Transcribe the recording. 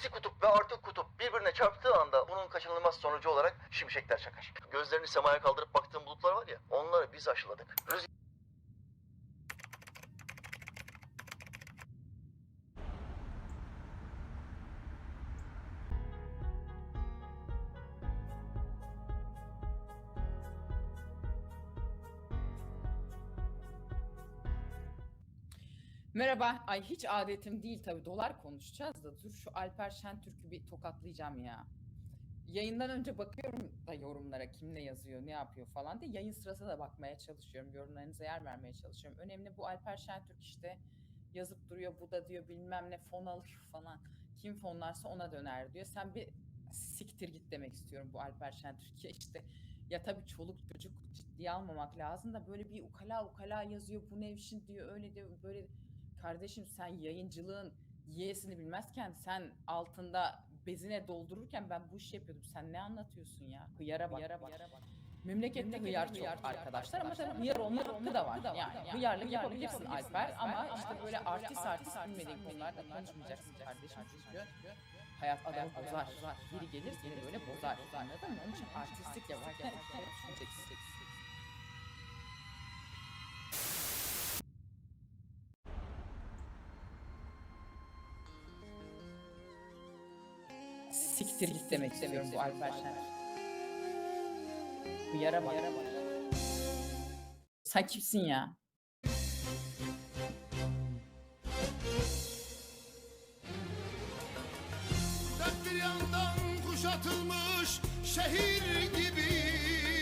eksi kutup ve artı kutup birbirine çarptığı anda bunun kaçınılmaz sonucu olarak şimşekler çakar. Gözlerini semaya kaldırıp baktığın bulutlar var ya onları biz aşıladık. Rüz- Merhaba. Ay hiç adetim değil tabii dolar konuşacağız da dur şu Alper Şentürk'ü bir tokatlayacağım ya. Yayından önce bakıyorum da yorumlara kim ne yazıyor, ne yapıyor falan diye. Yayın sırasında da bakmaya çalışıyorum. Yorumlarınıza yer vermeye çalışıyorum. Önemli bu Alper Şentürk işte yazıp duruyor. Bu da diyor bilmem ne fon alıyor falan. Kim fonlarsa ona döner diyor. Sen bir siktir git demek istiyorum bu Alper Şentürk'e işte. Ya tabii çoluk çocuk ciddiye almamak lazım da böyle bir ukala ukala yazıyor. Bu nevşin diyor öyle diyor böyle Kardeşim sen yayıncılığın y'sini bilmezken sen altında bezine doldururken ben bu işi yapıyordum. Sen ne anlatıyorsun ya? Hıyara bak. Hıyara bak. Memlekette hıyar çok arkadaşlar ama tabii hıyar olma hakkı da var. Yani hıyarlık yapabilirsin Alper ama işte böyle artist artist bilmediğin konularda konuşmayacaksın kardeşim çünkü hayat adamı bozar. Biri gelir seni böyle bozar. Anladın mı? Onun için artistlik yaparken Siktir git demek istemiyorum bu Alper Şen. Bu yara bak. Sen kimsin ya? Dört bir yandan kuşatılmış şehir tadım